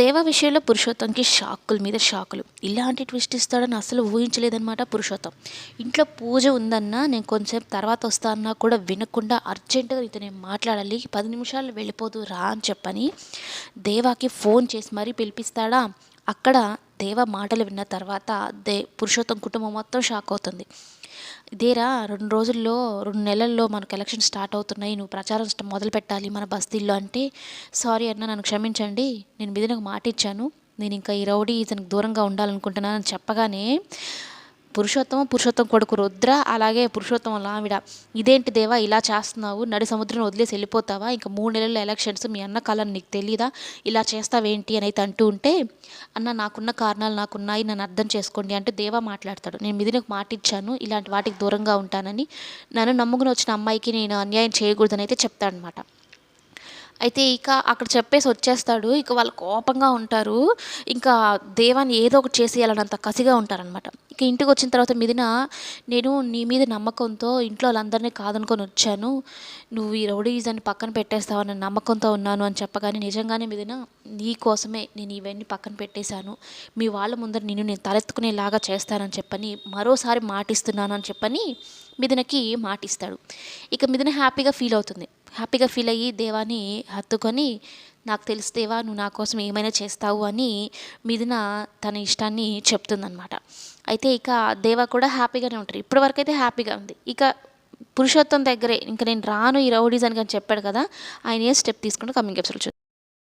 దేవ విషయంలో పురుషోత్తంకి షాకుల మీద షాకులు. ఇలాంటి ట్విస్ట్ ఇస్తాడని అసలు ఊహించలేదన్నమాట పురుషోత్తం. ఇంట్లో పూజ ఉందన్నా నేను కొంచెం తర్వాత వస్తా అన్నా కూడా వినకుండా అర్జెంటుగా ఇతను నేను మాట్లాడాలి. పది నిమిషాలు వెళ్ళిపోదు రా అని చెప్పని దేవాకి ఫోన్ చేసి మరీ పిలిపిస్తాడా? అక్కడ దేవ మాటలు విన్న తర్వాత దే పురుషోత్తం కుటుంబం మొత్తం షాక్ అవుతుంది. ఇదేరా రెండు రోజుల్లో రెండు నెలల్లో మనకు ఎలక్షన్ స్టార్ట్ అవుతున్నాయి నువ్వు ప్రచారం మొదలు పెట్టాలి మన బస్తీల్లో అంటే సారీ అన్న నన్ను క్షమించండి నేను మీద నాకు మాట ఇచ్చాను నేను ఇంకా ఈ రౌడీ ఇతనికి దూరంగా ఉండాలనుకుంటున్నానని చెప్పగానే పురుషోత్తమ పురుషోత్తం కొడుకు రుద్ర అలాగే పురుషోత్తమ లావిడ ఇదేంటి దేవా? ఇలా చేస్తున్నావు నడి సముద్రం వదిలేసి వెళ్ళిపోతావా? ఇంకా మూడు నెలల ఎలక్షన్స్ మీ అన్న కాలం నీకు తెలీదా? ఇలా చేస్తావేంటి అని అయితే అంటూ ఉంటే అన్న నాకున్న కారణాలు నాకున్నాయి నన్ను అర్థం చేసుకోండి అంటే దేవా మాట్లాడతాడు. నేను మిదినకు మాట ఇచ్చాను ఇలాంటి వాటికి దూరంగా ఉంటానని. నన్ను నమ్ముకుని వచ్చిన అమ్మాయికి నేను అన్యాయం చేయకూడదని అయితే చెప్తాడనమాట. అయితే ఇక అక్కడ చెప్పేసి వచ్చేస్తాడు. ఇక వాళ్ళు కోపంగా ఉంటారు. ఇంకా దేవాన్ని ఏదో ఒకటి చేసేయాలన్నంత కసిగా ఉంటారనమాట. ఇక ఇంటికి వచ్చిన తర్వాత మిదిన నేను నీ మీద నమ్మకంతో ఇంట్లో వాళ్ళందరినీ కాదనుకొని వచ్చాను. నువ్వు ఈ రౌడీజాన్ని పక్కన పెట్టేస్తావని నమ్మకంతో ఉన్నాను అని చెప్పగానే నిజంగానే మిదిన నీ కోసమే నేను ఇవన్నీ పక్కన పెట్టేశాను. మీ వాళ్ళ ముందర నిన్ను నేను తలెత్తుకునేలాగా చేస్తానని చెప్పని మరోసారి మాటిస్తున్నాను అని చెప్పని మిథునకి మాటిస్తాడు. ఇక మిథున హ్యాపీగా ఫీల్ అవుతుంది. హ్యాపీగా ఫీల్ అయ్యి దేవాన్ని హత్తుకొని నాకు తెలిస్తేవా నువ్వు నా కోసం ఏమైనా చేస్తావు అని మిథున తన ఇష్టాన్ని చెప్తుందనమాట అయితే ఇక దేవా కూడా హ్యాపీగానే ఉంటారు. ఇప్పటివరకు అయితే హ్యాపీగా ఉంది. ఇక పురుషోత్తం దగ్గరే ఇంకా నేను రాను ఈ రౌడీస్ అని కానీ చెప్పాడు కదా ఆయన ఏ స్టెప్ తీసుకుంటే కమింగ్ ఎపిసోడ్